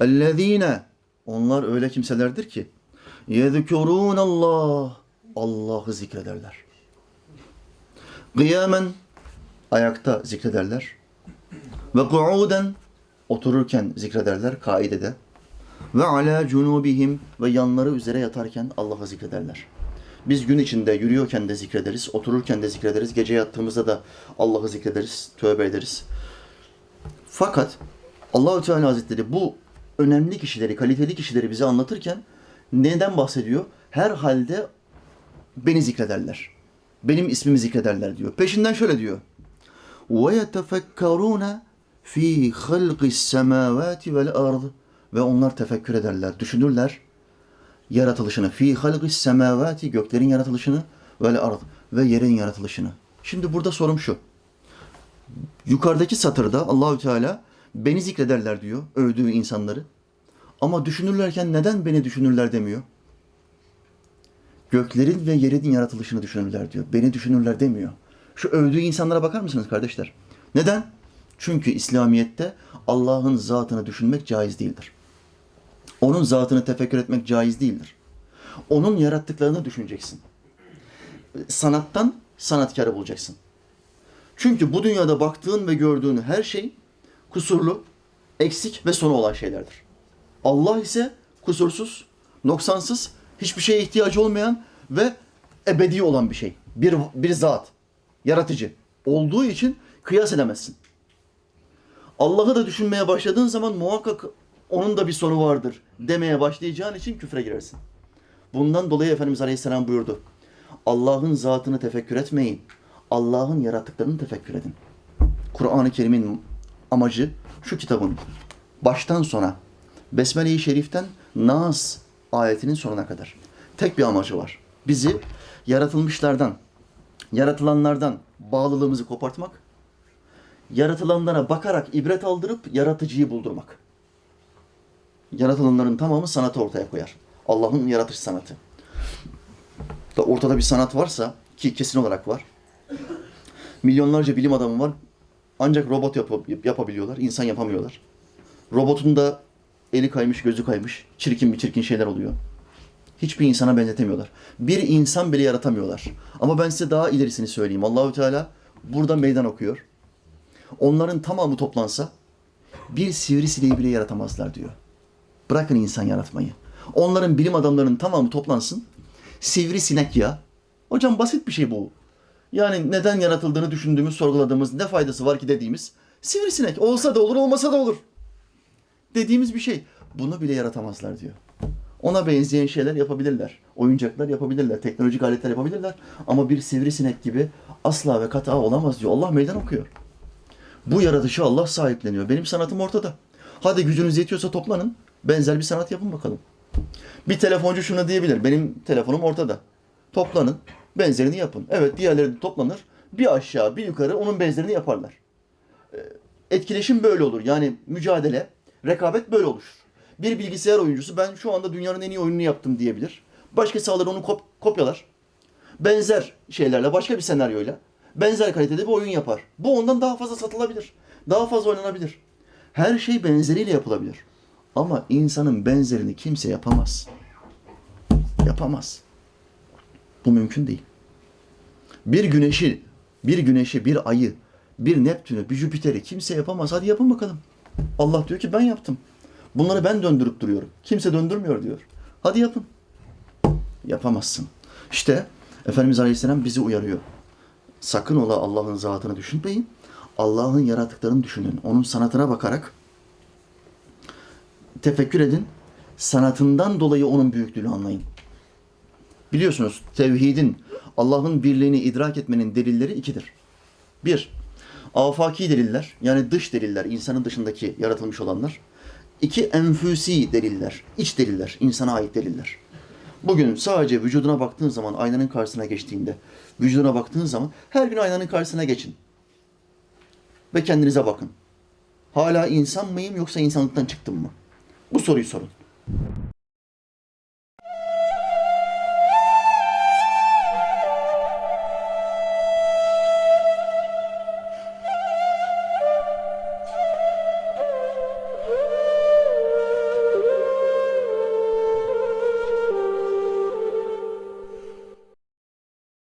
اَلَّذ۪ينَ Onlar öyle kimselerdir ki يَذْكُرُونَ Allah Allah'ı zikrederler. Kıyamen ayakta zikrederler. Ve kuuden otururken zikrederler kaidede. Ve ala cunubihim ve yanları üzere yatarken Allah'ı zikrederler. Biz gün içinde yürüyorken de zikrederiz, otururken de zikrederiz, gece yattığımızda da Allah'ı zikrederiz, tövbe ederiz. Fakat Allahü Teala Hazretleri bu önemli kişileri, kaliteli kişileri bize anlatırken neden bahsediyor? Her halde beni zikrederler. Benim ismimi zikrederler diyor. Peşinden şöyle diyor. وَيَتَفَكَّرُونَ fi halqis semavati vel ard ve onlar tefekkür ederler, düşünürler yaratılışını. Fi halqis semavati göklerin yaratılışını vel ard ve yerin yaratılışını. Şimdi burada sorum şu. Yukarıdaki satırda Allahü Teala beni zikrederler diyor, övdüğü insanları. Ama düşünürlerken neden beni düşünürler demiyor? Göklerin ve yerin yaratılışını düşünürler diyor. Beni düşünürler demiyor. Şu övdüğü insanlara bakar mısınız kardeşler? Neden? Çünkü İslamiyet'te Allah'ın zatını düşünmek caiz değildir. Onun zatını tefekkür etmek caiz değildir. Onun yarattıklarını düşüneceksin. Sanattan sanatkarı bulacaksın. Çünkü bu dünyada baktığın ve gördüğün her şey kusurlu, eksik ve sonu olan şeylerdir. Allah ise kusursuz, noksansız, hiçbir şeye ihtiyacı olmayan ve ebedi olan bir şey. Bir, bir zat, yaratıcı. Olduğu için kıyas edemezsin. Allah'ı da düşünmeye başladığın zaman muhakkak onun da bir sonu vardır demeye başlayacağın için küfre girersin. Bundan dolayı Efendimiz Aleyhisselam buyurdu. Allah'ın zatını tefekkür etmeyin. Allah'ın yarattıklarını tefekkür edin. Kur'an-ı Kerim'in amacı şu kitabın baştan sona Besmele-i Şerif'ten Nas ayetinin sonuna kadar. Tek bir amacı var. Bizi yaratılmışlardan, yaratılanlardan bağlılığımızı kopartmak, yaratılanlara bakarak ibret aldırıp yaratıcıyı buldurmak. Yaratılanların tamamı sanatı ortaya koyar. Allah'ın yaratış sanatı. Da ortada bir sanat varsa ki kesin olarak var. Milyonlarca bilim adamı var. Ancak robot yap- yapabiliyorlar. insan yapamıyorlar. Robotun da eli kaymış, gözü kaymış. Çirkin bir çirkin şeyler oluyor. Hiçbir insana benzetemiyorlar. Bir insan bile yaratamıyorlar. Ama ben size daha ilerisini söyleyeyim. Allahü Teala burada meydan okuyor. Onların tamamı toplansa bir sivrisineği bile yaratamazlar diyor. Bırakın insan yaratmayı. Onların bilim adamlarının tamamı toplansın. Sivrisinek ya. Hocam basit bir şey bu. Yani neden yaratıldığını düşündüğümüz, sorguladığımız, ne faydası var ki dediğimiz sivrisinek. Olsa da olur, olmasa da olur. Dediğimiz bir şey. Bunu bile yaratamazlar diyor. Ona benzeyen şeyler yapabilirler. Oyuncaklar yapabilirler. Teknolojik aletler yapabilirler. Ama bir sivrisinek gibi asla ve kata olamaz diyor. Allah meydan okuyor. Bu yaratışı Allah sahipleniyor. Benim sanatım ortada. Hadi gücünüz yetiyorsa toplanın. Benzer bir sanat yapın bakalım. Bir telefoncu şunu diyebilir. Benim telefonum ortada. Toplanın. Benzerini yapın. Evet diğerleri de toplanır. Bir aşağı bir yukarı onun benzerini yaparlar. Ee, Etkileşim böyle olur. Yani mücadele, rekabet böyle oluşur. Bir bilgisayar oyuncusu ben şu anda dünyanın en iyi oyununu yaptım diyebilir. Başkası alır onu kop- kopyalar. Benzer şeylerle, başka bir senaryoyla benzer kalitede bir oyun yapar. Bu ondan daha fazla satılabilir. Daha fazla oynanabilir. Her şey benzeriyle yapılabilir. Ama insanın benzerini kimse yapamaz. Yapamaz. Bu mümkün değil. Bir güneşi, bir güneşi, bir ayı, bir Neptün'ü, bir Jüpiter'i kimse yapamaz. Hadi yapın bakalım. Allah diyor ki ben yaptım. Bunları ben döndürüp duruyorum. Kimse döndürmüyor diyor. Hadi yapın. Yapamazsın. İşte Efendimiz Aleyhisselam bizi uyarıyor. Sakın ola Allah'ın zatını düşünmeyin. Allah'ın yarattıklarını düşünün. Onun sanatına bakarak tefekkür edin. Sanatından dolayı onun büyüklüğünü anlayın. Biliyorsunuz tevhidin, Allah'ın birliğini idrak etmenin delilleri ikidir. Bir, afaki deliller yani dış deliller, insanın dışındaki yaratılmış olanlar. İki, enfüsi deliller, iç deliller, insana ait deliller. Bugün sadece vücuduna baktığın zaman, aynanın karşısına geçtiğinde, vücuduna baktığın zaman her gün aynanın karşısına geçin. Ve kendinize bakın. Hala insan mıyım yoksa insanlıktan çıktım mı? Bu soruyu sorun.